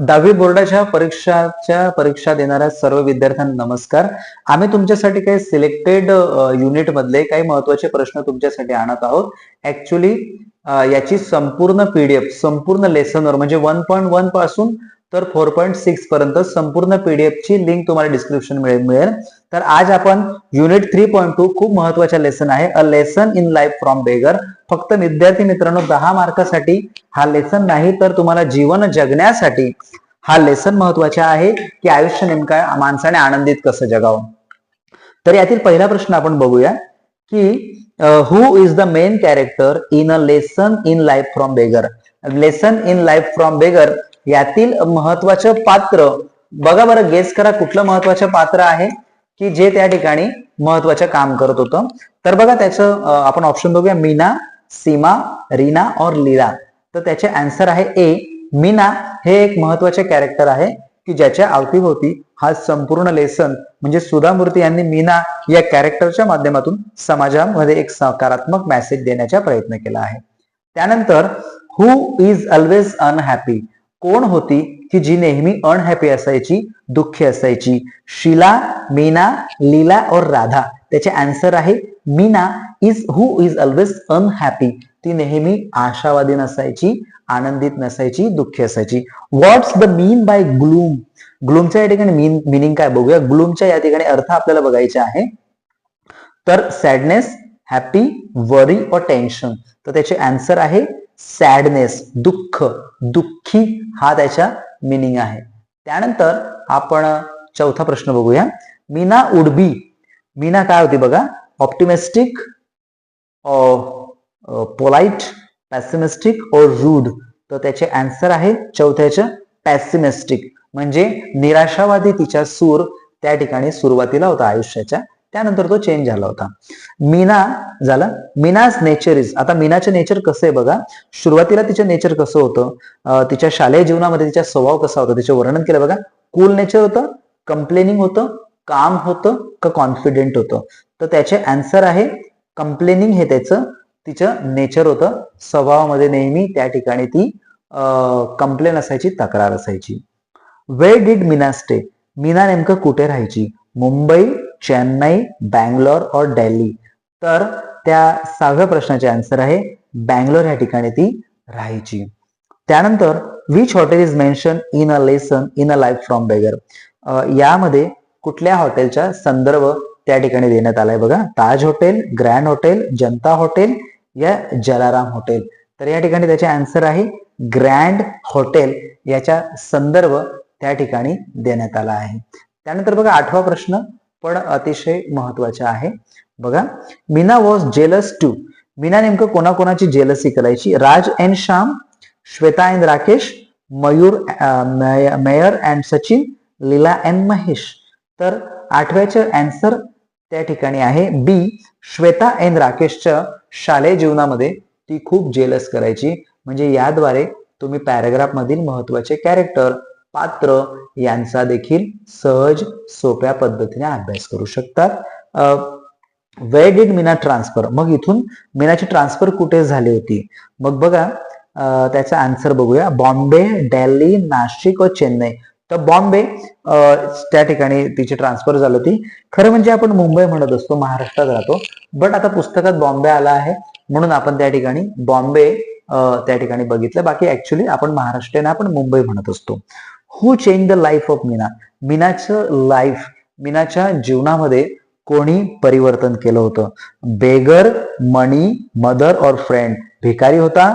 दहावी बोर्डाच्या परीक्षाच्या परीक्षा देणाऱ्या सर्व विद्यार्थ्यांना नमस्कार. आम्ही तुमच्यासाठी काही सिलेक्टेड युनिट मधले काही महत्त्वाचे प्रश्न तुमच्यासाठी आणत आहोत. ऍक्च्युली याची संपूर्ण पीडीएफ संपूर्ण लेसनवर म्हणजे वन पॉईंट वनपासून तर फोर पॉईंट सिक्स पर्यंत संपूर्ण पीडीएफ ची लिंक तुम्हाला डिस्क्रिप्शन मिळेल मिळेल. तर आज आपण युनिट थ्री पॉईंट टू खूप महत्त्वाचा लेसन आहे. A lesson in life from beggar फक्त विद्यार्थी मित्रांनो दहा मार्कासाठी हा लेसन नाही तर तुम्हाला जीवन जगण्यासाठी हा लेसन महत्त्वाचा आहे की आयुष्य नेमका माणसाने आनंदित कसं जगावं. तर यातील पहिला प्रश्न आपण बघूया की who is the main character in a lesson in life from beggar lesson in life from beggar यातील महत्वाचं पात्र बघा बरं गेस करा कुठलं महत्वाचं पात्र आहे की जे त्या ठिकाणी महत्वाचं काम करत होतं. तर बघा त्याचं आपण ऑप्शन बघूया मीना सीमा रीना और लीला. तर त्याचे आन्सर आहे ए मीना हे एक महत्त्वाचे कॅरेक्टर आहे की ज्याच्या अवतीभोवती हा संपूर्ण लेसन म्हणजे सुधा मूर्ती यांनी मीना या कॅरेक्टरच्या माध्यमातून समाजामध्ये एक सकारात्मक मेसेज देण्याचा प्रयत्न केला आहे. त्यानंतर हु इज ऑलवेज अनहॅपी कोण होती की जी नेहमी अनहॅपी असायची दुःखी असायची? शिला मीना लीला और राधा. त्याचे आन्सर आहे Meena is who is always unhappy ती नेहमी आशावादी नसायची आनंदित नसायची दुःखी असायची. What's the mean by gloom ग्लूमच्या या ठिकाणी मीन मिनिंग काय बघूया? ग्लूमच्या या ठिकाणी अर्थ आपल्याला बघायचे आहे. तर सॅडनेस हॅपी वरी और टेन्शन तर त्याचे आन्सर आहे सॅडनेस दुःख दुःखी हा त्याच्या मिनिंग आहे. त्यानंतर आपण चौथा प्रश्न बघूया. मीना उडबी. मीना काय होती बघा? ऑप्टिमिस्टिक पोलाइट पॅसिमिस्टिक और रूड तर त्याचे अँसर आहे चौथ्याचं पॅसिमिस्टिक म्हणजे निराशावादी तिचा सूर त्या ठिकाणी सुरुवातीला होता आयुष्याच्या. त्यानंतर तो चेंज झाला होता. मीना झाला. मीनाज नेचर इज आता मीनाचं नेचर कसं आहे बघा. सुरुवातीला तिचं नेचर कसं होतं? तिच्या शालेय जीवनामध्ये तिचा स्वभाव कसा होता? तिचे वर्णन केलं बघा. कूल नेचर होतं कंप्लेनिंग होतं काम होतं का कॉन्फिडेंट होतं? तर त्याचे अँसर आहे कंप्लेनिंग हे त्याचं तिचं नेचर होतं. स्वभावामध्ये नेहमी त्या ठिकाणी ती कंप्लेन असायची तक्रार असायची. Where did Meena stay Meena नेमकं कुठे राहायची? मुंबई चेन्नई बँगलोर और दिल्ली. तर त्या सहाव्या प्रश्नाचे आन्सर आहे बँगलोर या ठिकाणी ती राहायची. त्यानंतर which hotel is mention in a lesson in a life from beggar यामध्ये कुठल्या हॉटेलचा संदर्भ त्या ठिकाणी देण्यात आलाय बघा. Taj hotel grand hotel Janata hotel या जलाराम हॉटेल तर या ठिकाणी त्याचे आन्सर आहे ग्रँड हॉटेल याचा संदर्भ त्या ठिकाणी देण्यात आला आहे. त्यानंतर बघा आठवा प्रश्न. पण अतिशय महत्त्वाचा आहे. बघा Meena was jealous to Meena नेमकं कोणाकोणाची जेलसी करायची? Raj and Shyam Shweta and Rakesh Mayur mayor and Sachin Leela and Mahesh. तर आठव्याचं अँसर त्या ठिकाणी आहे. बी श्वेता अँड राकेशच्या शालेय जीवनामध्ये ती खूप जेलस करायची. म्हणजे याद्वारे तुम्ही पॅराग्राफ मधील महत्त्वाचे कॅरेक्टर पात्र यांचा देखील सहज सोप्या पद्धतीने अभ्यास करू शकतात. वे डिड मीना ट्रान्सफर मग इथून मीनाची ट्रान्सफर कुठे झाली होती? मग बघा त्याचा आन्सर बघूया. बॉम्बे दिल्ली नाशिक व चेन्नई तर बॉम्बे त्या ठिकाणी तिची ट्रान्सफर झाली होती. खरं म्हणजे आपण मुंबई म्हणत असतो महाराष्ट्रात राहतो. बट आता पुस्तकात बॉम्बे आला आहे म्हणून आपण त्या ठिकाणी बॉम्बे त्या ठिकाणी बघितलं. बाकी ऍक्च्युली आपण महाराष्ट्रीयन आपण मुंबई म्हणत असतो. Who change the life of Meena मीनाचं life मीनाच्या जीवनामध्ये कोणी परिवर्तन केलं होतं? बेगर मनी मदर और फ्रेंड भिकारी होता?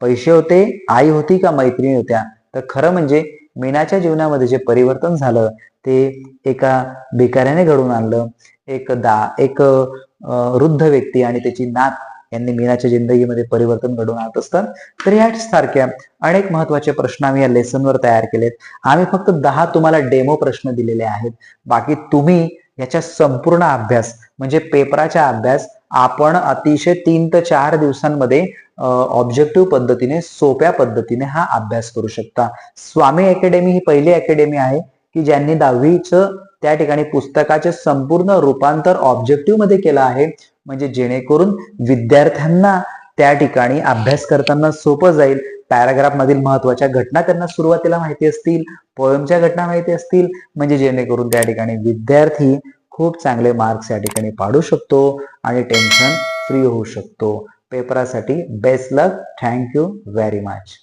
पैसे होते? आई होती का? मैत्रिणी होत्या? तर खरं म्हणजे मीनाच्या जीवनामध्ये जे परिवर्तन झालं ते एका भिकाऱ्याने घडून आणलं. एक दा एक वृद्ध व्यक्ती आणि त्याची नात यांनी मीनाच्या जिंदगीमध्ये परिवर्तन घडवून आणत असतात. तर याच सारख्या अनेक महत्त्वाचे प्रश्न आम्ही या लेसनवर तयार केलेत. आम्ही फक्त दहा तुम्हाला डेमो प्रश्न दिलेले आहेत. बाकी तुम्ही याच्या संपूर्ण अभ्यास म्हणजे पेपराचा अभ्यास आपण अतिशय तीन ते चार दिवसांमध्ये ऑब्जेक्टिव्ह पद्धतीने सोप्या पद्धतीने हा अभ्यास करू शकता. स्वामी अकॅडमी ही पहिली अकॅडमी आहे की ज्यांनी दहावीचं त्या ठिकाणी पुस्तकाचे संपूर्ण रूपांतर ऑब्जेक्टिव्हमध्ये केलं आहे. म्हणजे जेणेकरून विद्यार्थ्यांना त्या ठिकाणी अभ्यास करताना सोपं जाईल. पॅराग्राफ मधील महत्त्वाच्या घटना त्यांना सुरुवातीला माहिती असतील पोयमच्या घटना माहिती असतील म्हणजे जेणेकरून त्या ठिकाणी विद्यार्थी खूप चांगले मार्क्स या ठिकाणी पाडू शकतो आणि टेन्शन फ्री होऊ शकतो. पेपरासाठी best luck thank you very much